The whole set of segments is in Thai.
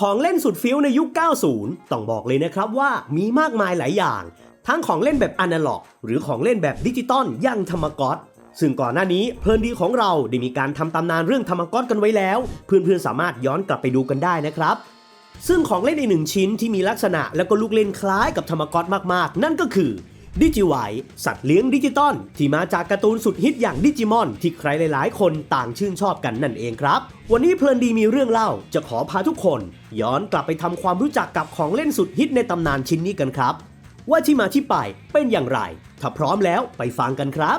ของเล่นสุดฟิวในยุค 90 ต้องบอกเลยนะครับว่ามีมากมายหลายอย่าง ทั้งของเล่นแบบอนาล็อก หรือของเล่นแบบดิจิตอลอย่างธรรมก๊อตซึ่งก่อนหน้านี้เพลินดีของเราได้มีการทำตำนานเรื่องธรรมก๊อตกันไว้แล้ว เพื่อนๆสามารถย้อนกลับไปดูกันได้นะครับ ซึ่งของเล่นอีกหนึ่งชิ้นที่มีลักษณะและก็ลูกเล่นคล้ายกับธรรมก๊อตมากๆ นั่นก็คือ ดิจิไวสัตว์เลี้ยงดิจิตอลที่มาจากการ์ตูนสุดฮิตอย่างดิจิมอน ที่ใครหลาย ๆ คนต่างชื่นชอบกันนั่นเองครับ วันนี้เพลินดีมีเรื่องเล่าจะขอพาทุกคน ย้อนกลับไปทำความรู้จักกับของเล่นสุดฮิตในตำนานชิ้นนี้กันครับ ว่าที่มาที่ไปเป็นอย่างไร ถ้าพร้อมแล้วไปฟังกันครับ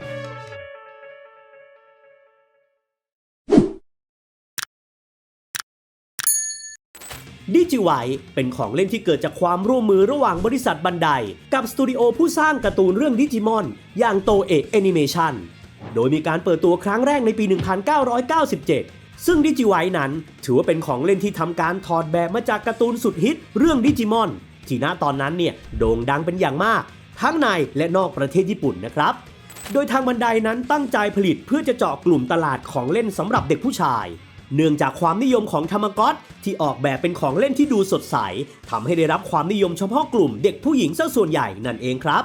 ดิจิไวเป็นของเล่นที่เกิดจากความร่วมมือระหว่างบริษัทบันได กับสตูดิโอผู้สร้างการ์ตูนเรื่องดิจิมอน อย่างโตเอะแอนิเมชันโดยมีการเปิดตัวครั้งแรกในปี 1997 ซึ่งดิจิไวนั้น ถือว่าเป็นของเล่นที่ทำการถอดแบบมาจากการ์ตูนสุดฮิตเรื่องดิจิมอน ที่ณตอนนั้นเนี่ยโด่งดังเป็นอย่างมาก ทั้งในและนอกประเทศญี่ปุ่นนะครับโดยทางบันไดนั้นตั้งใจผลิตเพื่อจะเจาะกลุ่มตลาดของเล่นสำหรับเด็กผู้ชาย เนื่องจากความนิยมของธรรมก๊อตที่ออกแบบเป็นของเล่นที่ดูสดใสทำให้ได้รับความนิยมเฉพาะกลุ่มเด็กผู้หญิงซะส่วนใหญ่นั่นเองครับ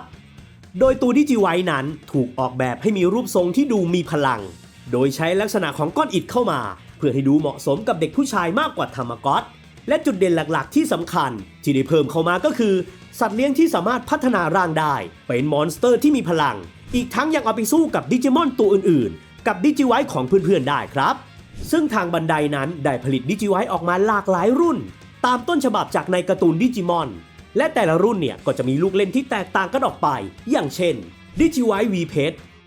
โดยตัวดิจิไวนั้นถูกออกแบบให้มีรูปทรงที่ดูมีพลัง โดยใช้ลักษณะของก้อนอิฐเข้ามา เพื่อให้ดูเหมาะสมกับเด็กผู้ชายมากกว่าธรรมก๊อตและจุดเด่นหลักๆ ที่สำคัญ ที่ได้เพิ่มเข้ามาก็คือ สัตว์เลี้ยงที่สามารถพัฒนาร่างได้ เป็นมอนสเตอร์ที่มีพลัง อีกทั้งยังเอาไปสู้กับดิจิมอนตัวอื่นๆ กับดิจิไวของเพื่อนๆได้ครับ ซึ่งทางบันไดนั้นได้ผลิตดิจิไวออกมาหลากหลายรุ่น ตามต้นฉบับจากในการ์ตูนดิจิมอน และแต่ละรุ่นเนี่ยก็จะมีลูกเล่นที่แตกต่างกันออกไป อย่างเช่นดิจิไววีเพ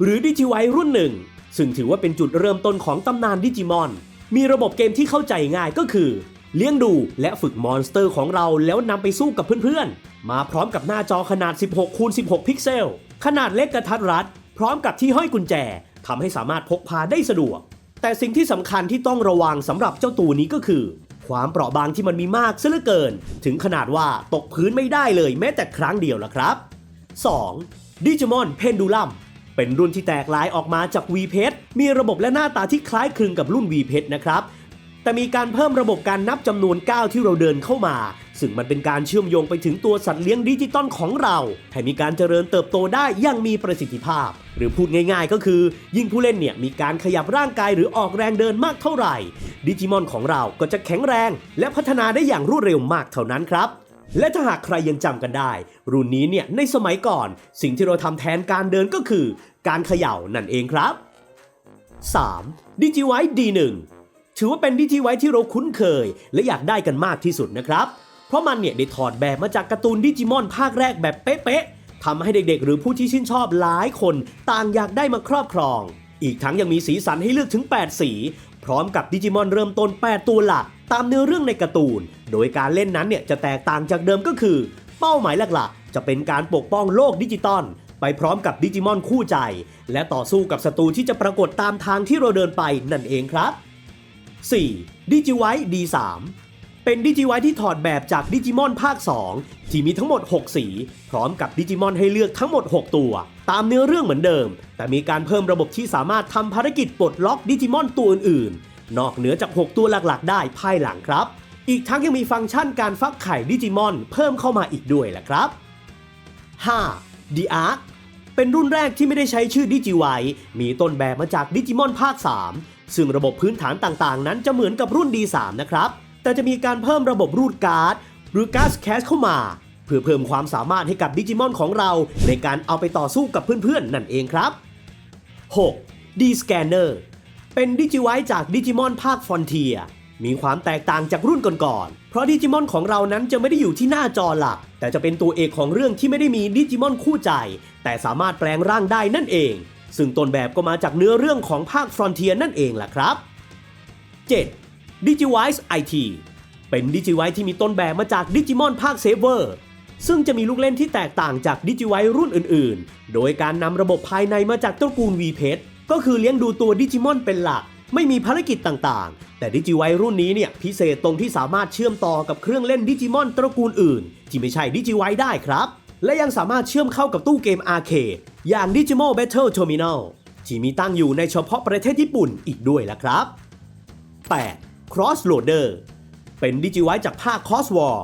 หรือดิจิไวรุ่นหนึ่งซึ่งถือว่าเป็นจุดเริ่มต้นของตำนานดิจิมอน มีระบบเกมที่เข้าใจง่ายก็คือ เลี้ยงดูและฝึกมอนสเตอร์ของเราแล้วนำไปสู้กับเพื่อนๆ มาพร้อมกับหน้าจอขนาด 16คูณ16 พิกเซล ขนาดเล็กกระทัดรัด พร้อมกับที่ห้อยกุญแจทำให้สามารถพกพาได้สะดวก แต่สิ่งที่สำคัญที่ต้องระวังสำหรับเจ้าตัวนี้ก็คือ ความเปราะบางที่มันมีมากซะเหลือเกิน ถึงขนาดว่าตกพื้นไม่ได้เลยแม้แต่ครั้งเดียวละครับ 2. ดิจิมอนเพนดูลัมเป็นรุ่นที่แตกลายออกมาจาก v p e มีระบบและหน้าตาที่คล้ายคลึงกับรุ่น v p e นะครับ แต่มีการเพิ่มระบบการนับจำนวนก้าวที่เราเดินเข้ามา ซึ่งมันเป็นการเชื่อมโยงไปถึงตัวสัตว์เลี้ยงดิจิตอลของเรา ให้มีการเจริญเติบโตได้อย่างมีประสิทธิภาพ หรือพูดง่ายๆ ก็คือ ยิ่งผู้เล่นเนี่ยมีการขยับร่างกายหรือออกแรงเดินมากเท่าไหร่ ดิจิมอนของเราก็จะแข็งแรง และพัฒนาได้อย่างรวดเร็วมากเท่านั้นครับและถ้าหากใครยังจำกันได้ รุ่นนี้เนี่ยในสมัยก่อน สิ่งที่เราทำแทนการเดินก็คือ การเขย่านั่นเองครับ 3. ดิจิไวท์ D1 ถือว่าเป็นดิจิไวท์ที่เราคุ้นเคย และอยากได้กันมากที่สุดนะครับ เพราะมันเนี่ยได้ถอดแบบมาจากการ์ตูนดิจิมอนภาคแรกแบบเป๊ะๆทำให้เด็กๆ หรือผู้ที่ชื่นชอบหลายคนต่างอยากได้มาครอบครอง อีกทั้งยังมีสีสันให้เลือกถึง 8 สี พร้อมกับดิจิมอนเริ่มต้น 8 ตัวหลัก ตามเนื้อเรื่องในการ์ตูน โดยการเล่นนั้นเนี่ยจะแตกต่างจากเดิมก็คือ เป้าหมายหลักๆ จะเป็นการปกป้องโลกดิจิตอลไปพร้อมกับดิจิมอนคู่ใจ และต่อสู้กับศัตรูที่จะปรากฏตามทางที่เราเดินไปนั่นเองครับ 4. ดิจิไว D3 เป็นดิจิไวที่ถอดแบบจากดิจิมอนภาค 2 ที่มีทั้งหมด 6 สี พร้อมกับดิจิมอนให้เลือกทั้งหมด 6 ตัว ตามเนื้อเรื่องเหมือนเดิม แต่มีการเพิ่มระบบที่สามารถทำภารกิจปลดล็อกดิจิมอนตัวอื่นๆ นอกเหนือจาก 6 ตัวหลักๆ ได้ภายหลังครับ อีกทั้งยังมีฟังก์ชันการฟักไข่ดิจิมอนเพิ่มเข้ามาอีกด้วยแหละครับ 5. The Ark เป็นรุ่นแรกที่ไม่ได้ใช้ชื่อดิจิไวมีต้นแบบมาจากดิจิมอนภาค 3 ซึ่งระบบพื้นฐานต่างๆ นั้นจะเหมือนกับรุ่น D3 นะครับ แต่จะมีการเพิ่มระบบรูดการ์ด หรือการ์ดแคสเข้ามา เพื่อเพิ่มความสามารถให้กับดิจิมอนของเรา ในการเอาไปต่อสู้กับเพื่อนๆ นั่นเองครับ 6. D Scanner เป็นดิจิไวจากดิจิมอนภาคฟอนเทียมีความแตกต่างจากรุ่นก่อนๆ เพราะดิจิมอนของเรานั้นจะไม่ได้อยู่ที่หน้าจอหลัก แต่จะเป็นตัวเอกของเรื่องที่ไม่ได้มีดิจิมอนคู่ใจ แต่สามารถแปลงร่างได้นั่นเอง ซึ่งต้นแบบก็มาจากเนื้อเรื่องของภาคฟรอนเทียนั่นเองล่ะครับ 7. DigiWise IT เป็นดิจิไวที่มีต้นแบบมาจากดิจิมอนภาคเซเวอร์ซึ่งจะมีลูกเล่นที่แตกต่างจากดิจิไวรุ่นอื่น ๆ โดยการนำระบบภายในมาจากตระกูล V p e t ก็คือเลี้ยงดูตัวดิจิมอนเป็นหลัก ไม่มีภารกิจต่าง ๆ แต่ดิจิไวรุ่นนี้เนี่ยพิเศษตรงที่สามารถเชื่อมต่อกับเครื่องเล่นดิจิมอนตระกูลอื่น ที่ไม่ใช่ดิจิไวได้ครับ และยังสามารถเชื่อมเข้ากับตู้เกมอาร์เคดอย่าง Digimon Battle Terminal ที่มีตั้งอยู่ในเฉพาะประเทศญี่ปุ่นอีกด้วยล่ะครับ 8. Crossloader เป็นดิจิไวจากภาค Cross War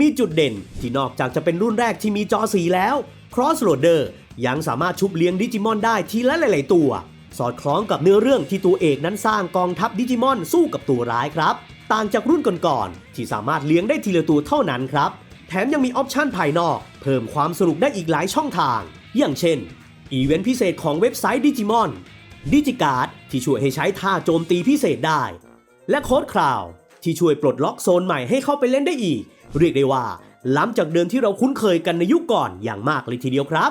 มีจุดเด่นที่นอกจากจะเป็นรุ่นแรกที่มีจอสีแล้ว Crossloader ยังสามารถชุบเลี้ยงดิจิมอนได้ทีละหลาย ๆ ตัว สอดคล้องกับเนื้อเรื่องที่ตัวเอกนั้นสร้างกองทัพดิจิมอนสู้กับตัวร้ายครับ ต่างจากรุ่นก่อนๆที่สามารถเลี้ยงได้ทีละตัวเท่านั้นครับ แถมยังมีออปชันภายนอก เพิ่มความสนุกได้อีกหลายช่องทาง อย่างเช่น อีเวนต์พิเศษของเว็บไซต์ดิจิมอนดิจิการ์ดที่ช่วยให้ใช้ท่าโจมตีพิเศษได้ และโค้ดคราวที่ช่วยปลดล็อกโซนใหม่ให้เข้าไปเล่นได้อีก เรียกได้ว่าล้ำจากเดิมที่เราคุ้นเคยกันในยุคก่อนอย่างมากเลยทีเดียวครับ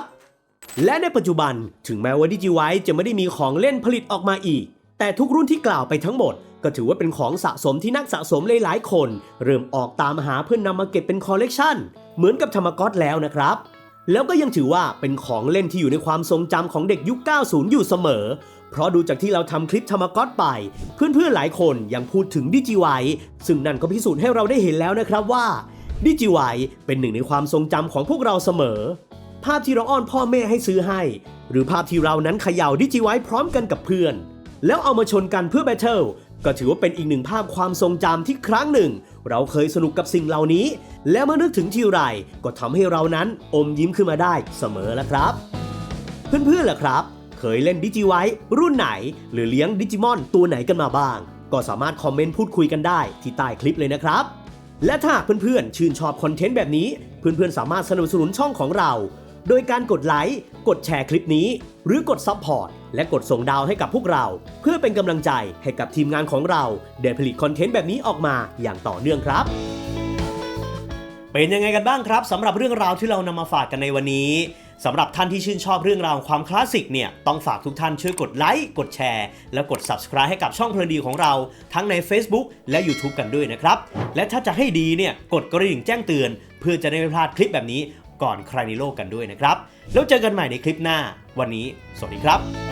และในปัจจุบันถึงแม้ว่าดิจิไวจะไม่ได้มีของเล่นผลิตออกมาอีก แต่ทุกรุ่นที่กล่าวไปทั้งหมด ก็ถือว่าเป็นของสะสมที่นักสะสมหลายๆคน เริ่มออกตามหาเพื่อนนำมาเก็บเป็นคอลเลกชันเหมือนกับธรรมก๊อตแล้วนะครับแล้วก็ยังถือว่าเป็นของเล่นที่อยู่ในความทรงจำของเด็กยุค 90 อยู่เสมอ เพราะดูจากที่เราทำคลิปธรรมก๊อตไป เพื่อนๆหลายคนยังพูดถึงดิจิไวซึ่งนั่นก็พิสูจน์ให้เราได้เห็นแล้วนะครับว่าดิจิไวเป็นหนึ่งในความทรงจำของพวกเราเสมอ ภาพที่เราอ้อนพ่อแม่ให้ซื้อให้ หรือภาพที่เรานั้นเขย่าดิจิไวพร้อมกันกับเพื่อน แล้วเอามาชนกันเพื่อแบทเทิลก็ถือว่าเป็นอีกหนึ่งภาพความทรงจำที่ครั้งหนึ่ง เราเคยสนุกกับสิ่งเหล่านี้ และเมื่อนึกถึงทีไรก็ทำให้เรานั้นอมยิ้มขึ้นมาได้เสมอละครับ เพื่อนๆล่ะครับ เคยเล่นดิจิไวรุ่นไหน หรือเลี้ยงดิจิมอนตัวไหนกันมาบ้าง ก็สามารถคอมเมนต์พูดคุยกันได้ที่ใต้คลิปเลยนะครับ และถ้าเพื่อนๆ ชื่นชอบคอนเทนต์แบบนี้ เพื่อนๆ สามารถสนับสนุนช่องของเรา โดยการกดไลค์กดแชร์คลิปนี้ หรือกดซับพอร์ตและกดส่งดาวให้กับพวกเรา เพื่อเป็นกำลังใจให้กับทีมงานของเราได้ผลิตคอนเทนต์แบบนี้ออกมาอย่างต่อเนื่องครับเป็นยังไงกันบ้างครับสำหรับเรื่องราวที่เรานำมาฝากกันในวันนี้ สำหรับท่านที่ชื่นชอบเรื่องราวความคลาสสิกเนี่ย ต้องฝากทุกท่านช่วยกดไลค์กดแชร์ และกด subscribe ให้กับช่องเพลินดีของเรา ทั้งใน Facebook และ YouTube กันด้วยนะครับ และถ้าจะให้ดีเนี่ยกดกระดิ่งแจ้งเตือน เพื่อจะได้ไม่พลาดคลิปแบบนี้ก่อนใครในโลกกันด้วยนะครับ แล้วเจอกันใหม่ในคลิปหน้า วันนี้ สวัสดีครับ